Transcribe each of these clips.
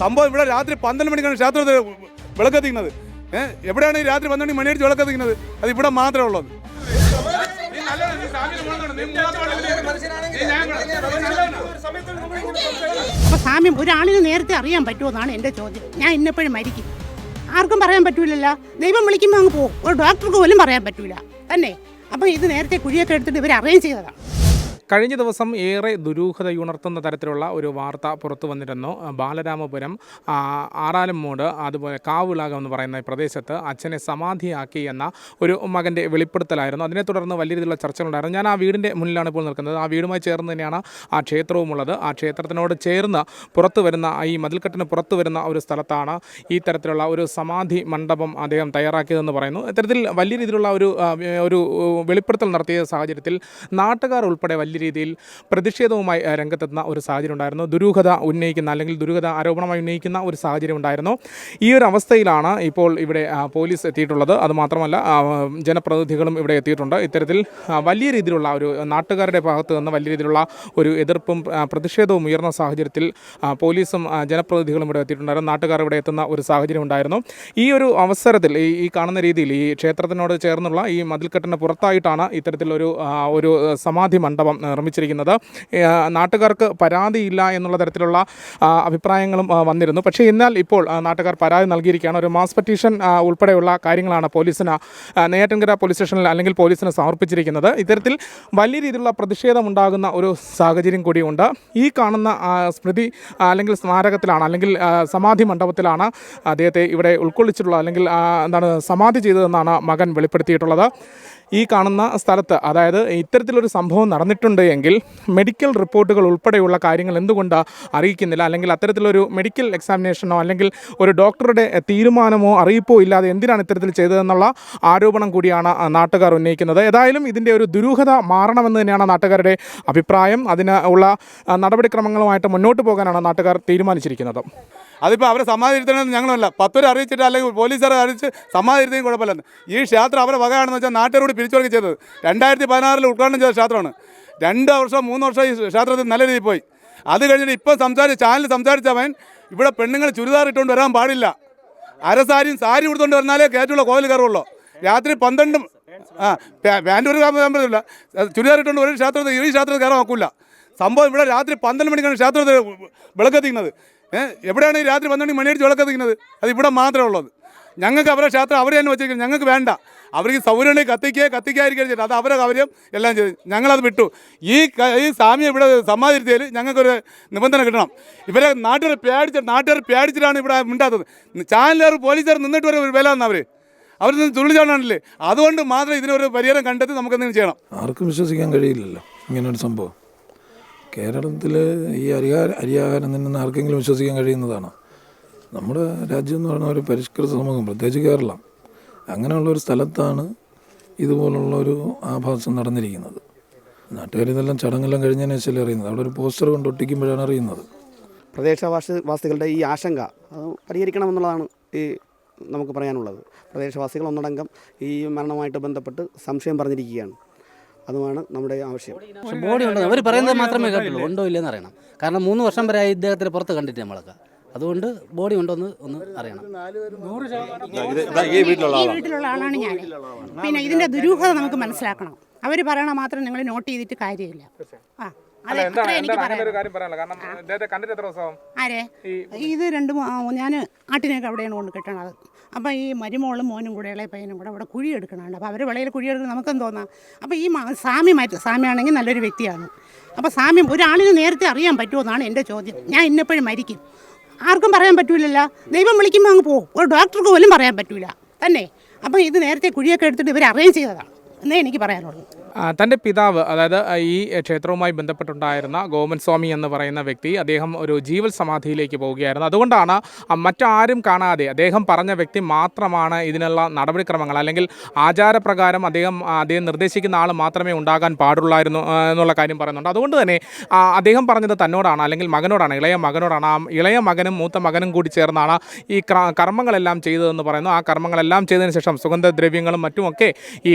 സംഭവം ഇവിടെ രാത്രി പന്ത്രണ്ട് മണിക്കാണ് ക്ഷേത്രത്തിൽ വിളക്കെത്തിക്കുന്നത്. ഏഹ് എവിടെയാണ് ഈ രാത്രി പന്ത്രണ്ട് മണി അടിച്ച് വിളക്കെത്തിക്കുന്നത്? അത് ഇവിടെ മാത്രമേ ഉള്ളത് അപ്പൊ സാമ്യം ഒരാളിന് നേരത്തെ അറിയാൻ പറ്റുമെന്നാണ് എന്റെ ചോദ്യം. ഞാൻ ഇന്നെപ്പോഴും മരിക്കും. ആർക്കും പറയാൻ പറ്റൂലല്ലോ. ദൈവം വിളിക്കുമ്പോൾ അങ്ങ് പോകും. ഒരു ഡോക്ടർക്ക് പോലും പറയാൻ പറ്റൂല. തന്നെ. അപ്പോൾ ഇത് നേരത്തെ കുഴിയൊക്കെ എടുത്തിട്ട് ഇവർ അറേഞ്ച് ചെയ്തതാണ്. കഴിഞ്ഞ ദിവസം ഏറെ ദുരൂഹതയുണർത്തുന്ന തരത്തിലുള്ള ഒരു വാർത്ത പുറത്തു വന്നിരുന്നു. ബാലരാമപുരം ആറാലമ്മൂട് അതുപോലെ കാവുളാകം എന്ന് പറയുന്ന പ്രദേശത്ത് അച്ഛനെ സമാധിയാക്കി എന്ന ഒരു മകന്റെ വെളിപ്പെടുത്തലായിരുന്നു. അതിനെ തുടർന്ന് വലിയ രീതിയിലുള്ള ചർച്ചകളുണ്ടായിരുന്നു. ഞാൻ ആ വീടിന്റെ മുന്നിലാണ് ഇപ്പോൾ നിൽക്കുന്നത്. ആ വീടുമായി ചേർന്ന് തന്നെയാണ് ആ ക്ഷേത്രവും ഉള്ളത്. ആ ക്ഷേത്രത്തിനോട് ചേർന്ന് പുറത്തു വരുന്ന ഈ മതിൽക്കെട്ടിന് പുറത്തു വരുന്ന ഒരു സ്ഥലത്താണ് ഈ തരത്തിലുള്ള ഒരു സമാധി മണ്ഡപം അദ്ദേഹം തയ്യാറാക്കിയതെന്ന് പറയുന്നു. ഇത്തരത്തിൽ വലിയ രീതിയിലുള്ള ഒരു ഒരു വെളിപ്പെടുത്തൽ നടത്തിയ സാഹചര്യത്തിൽ നാട്ടുകാർ ഉൾപ്പെടെ വലിയ രീതിയിൽ പ്രതിഷേധവുമായി രംഗത്തെത്തുന്ന ഒരു സാഹചര്യം ഉണ്ടായിരുന്നു ദുരൂഹത ഉന്നയിക്കുന്ന അല്ലെങ്കിൽ ദുരൂഹത ആരോപണമായി ഉന്നയിക്കുന്ന ഒരു സാഹചര്യം ഉണ്ടായിരുന്നു ഈ ഒരു അവസ്ഥയിലാണ് ഇപ്പോൾ ഇവിടെ പോലീസ് എത്തിയിട്ടുള്ളത്. അതുമാത്രമല്ല ജനപ്രതിനിധികളും ഇവിടെ എത്തിയിട്ടുണ്ട്. ഇത്തരത്തിൽ വലിയ രീതിയിലുള്ള ഒരു നാട്ടുകാരുടെ ഭാഗത്തു നിന്ന് വലിയ രീതിയിലുള്ള ഒരു എതിർപ്പും പ്രതിഷേധവും ഉയർന്ന സാഹചര്യത്തിൽ പോലീസും ജനപ്രതിനിധികളും ഇവിടെ എത്തിയിട്ടുണ്ടായിരുന്നു. നാട്ടുകാർ ഇവിടെ എത്തുന്ന ഒരു സാഹചര്യം ഉണ്ടായിരുന്നു ഈ ഒരു അവസരത്തിൽ ഈ ഈ കാണുന്ന രീതിയിൽ ഈ ക്ഷേത്രത്തിനോട് ചേർന്നുള്ള ഈ മതിൽക്കെട്ടിന് പുറത്തായിട്ടാണ് ഇത്തരത്തിലൊരു ഒരു സമാധി മണ്ഡപം നിർമ്മിച്ചിരിക്കുന്നത്. നാട്ടുകാർക്ക് പരാതിയില്ല എന്നുള്ള തരത്തിലുള്ള അഭിപ്രായങ്ങളും വന്നിരുന്നു. പക്ഷേ എന്നാൽ ഇപ്പോൾ നാട്ടുകാർ പരാതി നൽകിയിരിക്കുകയാണ്. ഒരു മാസ് പെറ്റീഷൻ ഉൾപ്പെടെയുള്ള കാര്യങ്ങളാണ് പോലീസിന് നെയ്യാറ്റൻകര പോലീസ് സ്റ്റേഷനിൽ അല്ലെങ്കിൽ പോലീസിന് സമർപ്പിച്ചിരിക്കുന്നത്. ഇത്തരത്തിൽ വലിയ രീതിയിലുള്ള പ്രതിഷേധം ഉണ്ടാകുന്ന ഒരു സാഹചര്യം കൂടിയുണ്ട്. ഈ കാണുന്ന സ്മൃതി അല്ലെങ്കിൽ സ്മാരകത്തിലാണ് അല്ലെങ്കിൽ സമാധി മണ്ഡപത്തിലാണ് അദ്ദേഹത്തെ ഇവിടെ ഉൾക്കൊള്ളിച്ചിട്ടുള്ളത് അല്ലെങ്കിൽ എന്താണ് സമാധി ചെയ്തതെന്നാണ് മകൻ വെളിപ്പെടുത്തിയിട്ടുള്ളത്. ഈ കാണുന്ന സ്ഥലത്ത് അതായത് ഇത്തരത്തിലൊരു സംഭവം നടന്നിട്ടുണ്ട് എങ്കിൽ മെഡിക്കൽ റിപ്പോർട്ടുകൾ ഉൾപ്പെടെയുള്ള കാര്യങ്ങൾ എന്തുകൊണ്ട് അറിയിക്കുന്നില്ല? അല്ലെങ്കിൽ അത്തരത്തിലൊരു മെഡിക്കൽ എക്സാമിനേഷനോ അല്ലെങ്കിൽ ഒരു ഡോക്ടറുടെ തീരുമാനമോ അറിയിപ്പോ ഇല്ലാതെ എന്തിനാണ് ഇത്തരത്തിൽ ചെയ്തതെന്നുള്ള ആരോപണം കൂടിയാണ് നാട്ടുകാർ ഉന്നയിക്കുന്നത്. ഏതായാലും ഇതിന്റെ ഒരു ദുരൂഹത മാറണമെന്ന് തന്നെയാണ് നാട്ടുകാരുടെ അഭിപ്രായം. അതിന് ഉള്ള നടപടിക്രമങ്ങളുമായിട്ട് മുന്നോട്ട് പോകാനാണ് നാട്ടുകാർ തീരുമാനിച്ചിരിക്കുന്നത്. അതിപ്പോൾ അവരെ സമാധിരുത്തണമെന്ന് ഞങ്ങളല്ല. പത്തൊരു അറിയിച്ചിട്ട് അല്ലെങ്കിൽ പോലീസുകാരെ അറിയിച്ച് സമാധിരുത്തിയും കുഴപ്പമില്ലെന്ന്. ഈ ക്ഷേത്രം അവരെ വകയാണെന്ന് വെച്ചാൽ നാട്ടുകാരോട് പിരിച്ചുവർക്ക് ചെയ്തത്. രണ്ടായിരത്തി പതിനാറിൽ ഉദ്ഘാടനം ചെയ്ത ക്ഷേത്രമാണ്. രണ്ട് വർഷം മൂന്ന് വർഷം ഈ ക്ഷേത്രത്തിൽ നല്ല രീതിയിൽ പോയി. അത് കഴിഞ്ഞിട്ട് ഇപ്പം സംസാരിച്ച് ചാനൽ സംസാരിച്ചവൻ ഇവിടെ പെണ്ണുങ്ങൾ ചുരിദാർ ഇട്ടുകൊണ്ട് വരാൻ പാടില്ല. അരസാരിയും സാരി ഉടുത്തുകൊണ്ട് വന്നാലേ കയറ്റുള്ള കോവിൽ കയറുള്ളൂ. രാത്രി പന്ത്രണ്ടും ആ പാന്റ് ഒരു കാര്യം പറ്റില്ല ചുരിദാർ ഇട്ടുകൊണ്ട് ഒരു ക്ഷേത്രത്തിൽ ഈ ക്ഷേത്രത്തിൽ കയറാൻ നോക്കില്ല സംഭവം ഇവിടെ രാത്രി പന്ത്രണ്ട് മണിക്കാണ് ക്ഷേത്രത്തിൽ വിളക്കെത്തിക്കുന്നത്. എവിടെയാണ് രാത്രി പന്ത്രണ്ട് മണിയടിച്ച് വിളക്കത്തിക്കുന്നത് അത് ഇവിടെ മാത്രമേ ഉള്ളത്. ഞങ്ങൾക്ക് അവരെ ക്ഷേത്രം അവർ തന്നെ വെച്ചിരിക്കുന്നത് ഞങ്ങൾക്ക് വേണ്ട. അവർക്ക് സൗകര്യം ഉണ്ടെങ്കിൽ കത്തിക്കുക കത്തിക്കാതിരിക്കുക അത് അവരെ കാര്യം എല്ലാം ചെയ്തു ഞങ്ങളത് വിട്ടു. ഈ ഈ സ്വാമിയെ ഇവിടെ സമാധിരുത്തിയതിൽ ഞങ്ങൾക്കൊരു നിബന്ധന കിട്ടണം. ഇവരെ നാട്ടുകാർ പേടിച്ച് നാട്ടുകാർ പേടിച്ചിട്ടാണ് ഇവിടെ മിണ്ടാത്തത്. ചാനലുകാർ പോലീസുകാർ നിന്നിട്ട് വരെ ഒരു വില അവർ അവർ നിന്ന് തുള്ളിച്ചാണല്ലേ? അതുകൊണ്ട് മാത്രം ഇതിനൊരു പരിഹാരം കണ്ടെത്തി നമുക്ക് എന്തെങ്കിലും ചെയ്യണം. ആർക്കും വിശ്വസിക്കാൻ കഴിയില്ലല്ലോ. ഇങ്ങനൊരു സംഭവം. കേരളത്തിൽ ഈ അരിഹാര അരിയാഹാരം തിന്നുന്ന ആർക്കെങ്കിലും വിശ്വസിക്കാൻ കഴിയുന്നതാണ്. നമ്മുടെ രാജ്യം എന്ന് പറയുന്ന ഒരു പരിഷ്കൃത സമൂഹം പ്രത്യേകിച്ച് കേരളം. അങ്ങനെയുള്ള ഒരു സ്ഥലത്താണ് ഇതുപോലുള്ള ഒരു ആഭാസം നടന്നിരിക്കുന്നത്. നാട്ടുകാർ ഇതെല്ലാം ചടങ്ങെല്ലാം കഴിഞ്ഞതിന് ശേഷമല്ലേ അറിയുന്നത്? അവിടെ ഒരു പോസ്റ്റർ കൊണ്ട് ഒട്ടിക്കുമ്പോഴാണ് അറിയുന്നത്. പ്രദേശവാസി വാസികളുടെ ഈ ആശങ്ക പരിഹരിക്കണമെന്നുള്ളതാണ് ഈ നമുക്ക് പറയാനുള്ളത്. പ്രദേശവാസികൾ ഒന്നടങ്കം ഈ മരണവുമായിട്ട് ബന്ധപ്പെട്ട് സംശയം പറഞ്ഞിരിക്കുകയാണ്. അതുമാണ് നമ്മുടെ ആവശ്യം. പക്ഷെ ബോഡി ഉണ്ടോ അവർ പറയുന്നത് മാത്രമേ കേട്ടുള്ളൂ ഉണ്ടോ ഇല്ലെന്ന് അറിയണം. കാരണം മൂന്ന് വർഷം വരെ ആയി ഇദ്ദേഹത്തിന് പുറത്ത് കണ്ടിട്ട് നമ്മളൊക്കെ. അതുകൊണ്ട് ബോഡി ഉണ്ടോ എന്ന് ഒന്ന് അറിയണം. ഈ വീട്ടിലുള്ള ആളാണ്. ഞാൻ പിന്നെ ഇതിന്റെ ദുരൂഹത നമുക്ക് മനസ്സിലാക്കണം. അവർ പറയണ മാത്രം നിങ്ങൾ നോട്ട് ചെയ്തിട്ട് കാര്യമില്ല. ആ അതെ അത്രേ എനിക്ക് പറയാം ആരെ? ഇത് രണ്ടും ഞാൻ ആട്ടിനൊക്കെ അവിടെയാണ് കൊണ്ട് കെട്ടണത്. അപ്പോൾ ഈ മരുമോളും മോനും കൂടെ ഇളയ പയ്യനും കൂടെ അവിടെ കുഴി എടുക്കണുണ്ട്. അപ്പോൾ അവർ വിളയിൽ കുഴി എടുക്കുന്നത് നമുക്കെന്ന് തോന്നാം? അപ്പോൾ ഈ സാമി മാറ്റി സാമിയാണെങ്കിൽ നല്ലൊരു വ്യക്തിയാണ്. അപ്പോൾ സാമ്യം ഒരാളിന് നേരത്തെ അറിയാൻ പറ്റുമെന്നാണ് എന്റെ ചോദ്യം. ഞാൻ ഇന്നെപ്പോഴും മരിക്കും. ആർക്കും പറയാൻ പറ്റൂലല്ലോ. ദൈവം വിളിക്കുമ്പോൾ അങ്ങ് പോകും. ഒരു ഡോക്ടർക്ക് പോലും പറയാൻ പറ്റൂല. തന്നെ. അപ്പോൾ ഇത് നേരത്തെ കുഴിയൊക്കെ എടുത്തിട്ട് ഇവർ അറേഞ്ച് ചെയ്തതാണ്. എന്നേ എനിക്ക് പറയാനുള്ളൂ. തന്റെ പിതാവ് അതായത് ഈ ക്ഷേത്രവുമായി ബന്ധപ്പെട്ടുണ്ടായിരുന്ന ഗോമൻ സ്വാമി എന്ന് പറയുന്ന വ്യക്തി അദ്ദേഹം ഒരു ജീവൽ സമാധിയിലേക്ക് പോവുകയായിരുന്നു. അതുകൊണ്ടാണ് മറ്റാരും കാണാതെ അദ്ദേഹം പറഞ്ഞ വ്യക്തി മാത്രമാണ് ഇതിനുള്ള നടപടിക്രമങ്ങൾ അല്ലെങ്കിൽ ആചാരപ്രകാരം അദ്ദേഹം അദ്ദേഹം നിർദ്ദേശിക്കുന്ന ആൾ മാത്രമേ ഉണ്ടാകാൻ പാടുള്ളായിരുന്നു എന്നുള്ള കാര്യം പറയുന്നുണ്ട്. അതുകൊണ്ട് തന്നെ അദ്ദേഹം പറഞ്ഞത് തന്നോടാണ് അല്ലെങ്കിൽ മകനോടാണ് ഇളയ മകനോടാണ് ആ ഇളയ മകനും മൂത്ത മകനും കൂടി ചേർന്നാണ് ഈ കർമ്മങ്ങളെല്ലാം ചെയ്തതെന്ന് പറയുന്നു. ആ കർമ്മങ്ങളെല്ലാം ചെയ്തതിന് ശേഷം സുഗന്ധദ്രവ്യങ്ങളും മറ്റുമൊക്കെ ഈ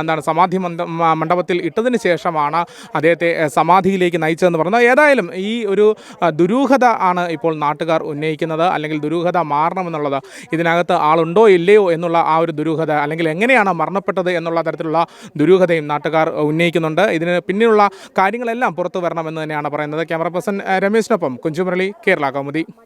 എന്താണ് സമാധി മണ്ഡപത്തിൽ ഇട്ടതിന് ശേഷമാണ് അദ്ദേഹത്തെ സമാധിയിലേക്ക് നയിച്ചതെന്ന് പറയുന്നത്. ഏതായാലും ഈ ഒരു ദുരൂഹത ആണ് ഇപ്പോൾ നാട്ടുകാർ ഉന്നയിക്കുന്നത്. അല്ലെങ്കിൽ ദുരൂഹത മാറണമെന്നുള്ളത് ഇതിനകത്ത് ആളുണ്ടോ ഇല്ലയോ എന്നുള്ള ആ ഒരു ദുരൂഹത അല്ലെങ്കിൽ എങ്ങനെയാണ് മരണപ്പെട്ടത് എന്നുള്ള തരത്തിലുള്ള ദുരൂഹതയും നാട്ടുകാർ ഉന്നയിക്കുന്നുണ്ട്. ഇതിന് പിന്നിലുള്ള കാര്യങ്ങളെല്ലാം പുറത്തു വരണമെന്ന് തന്നെയാണ് പറയുന്നത്. ക്യാമറ പേഴ്സൺ രമേശിനൊപ്പം കുഞ്ചുമുരളി കേരള കൗമുദി.